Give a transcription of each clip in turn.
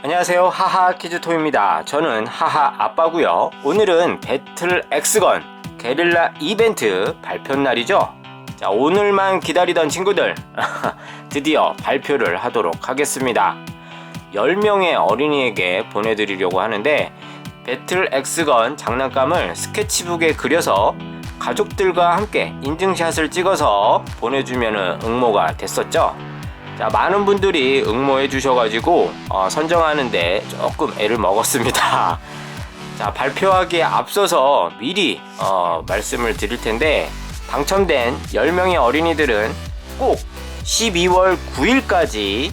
안녕하세요. 하하 키즈토입니다. 저는 하하 아빠고요. 오늘은 배틀 엑스건 게릴라 이벤트 발표 날이죠? 자 오늘만 기다리던 친구들 드디어 발표를 하도록 하겠습니다. 10명의 어린이에게 보내드리려고 하는데 배틀 엑스건 장난감을 스케치북에 그려서 가족들과 함께 인증샷을 찍어서 보내주면 응모가 됐었죠 자, 많은 분들이 응모해 주셔가지고 어, 선정하는데 조금 애를 먹었습니다. 자, 발표하기에 앞서서 미리 어, 말씀을 드릴 텐데 당첨된 10명의 어린이들은 꼭 12월 9일까지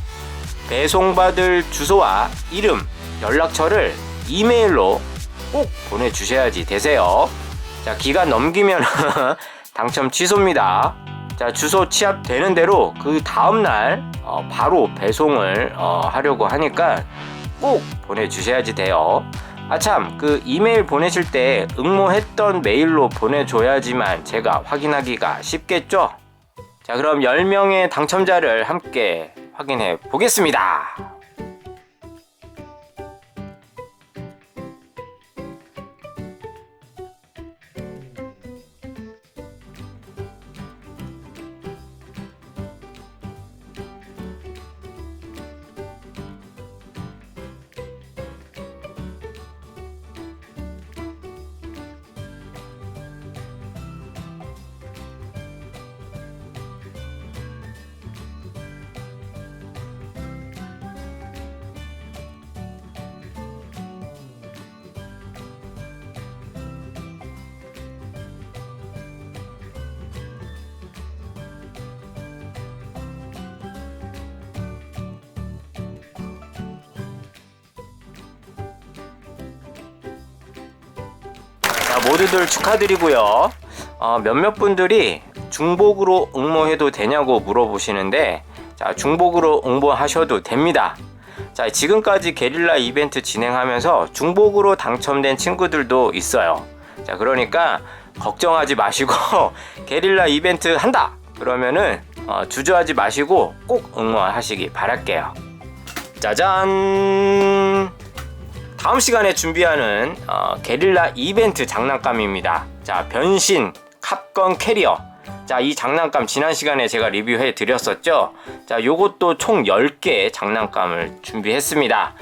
배송받을 주소와 이름, 연락처를 이메일로 꼭 보내주셔야지 되세요. 자, 기간 넘기면 당첨 취소입니다. 자, 주소 취합되는 대로 그 다음날 어, 바로 배송을 어, 하려고 하니까 꼭 보내주셔야지 돼요. 아, 참, 그 이메일 보내실 때 응모했던 메일로 보내줘야지만 제가 확인하기가 쉽겠죠? 자, 그럼 10명의 당첨자를 함께 확인해 보겠습니다. 모두들 축하드리고요. 어, 몇몇 분들이 중복으로 응모해도 되냐고 물어보시는데, 자, 중복으로 응모하셔도 됩니다. 자, 지금까지 게릴라 이벤트 진행하면서 중복으로 당첨된 친구들도 있어요. 자, 그러니까 걱정하지 마시고 게릴라 이벤트 한다! 그러면은 어, 주저하지 마시고 꼭 응모하시기 바랄게요. 짜잔! 다음 시간에 준비하는 어, 게릴라 이벤트 장난감입니다. 자, 변신 캅건 캐리어. 자, 이 장난감 지난 시간에 제가 리뷰해 드렸었죠. 자, 요것도 총 10개 장난감을 준비했습니다.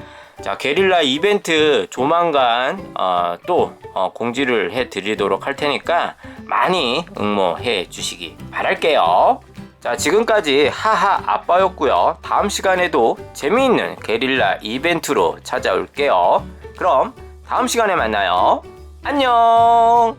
자, 게릴라 이벤트 조만간 어, 또 어, 공지를 해 드리도록 할 테니까 많이 응모해 주시기 바랄게요. 자, 지금까지 하하 아빠였고요. 다음 시간에도 재미있는 게릴라 이벤트로 찾아올게요. 그럼 다음 시간에 만나요. 안녕!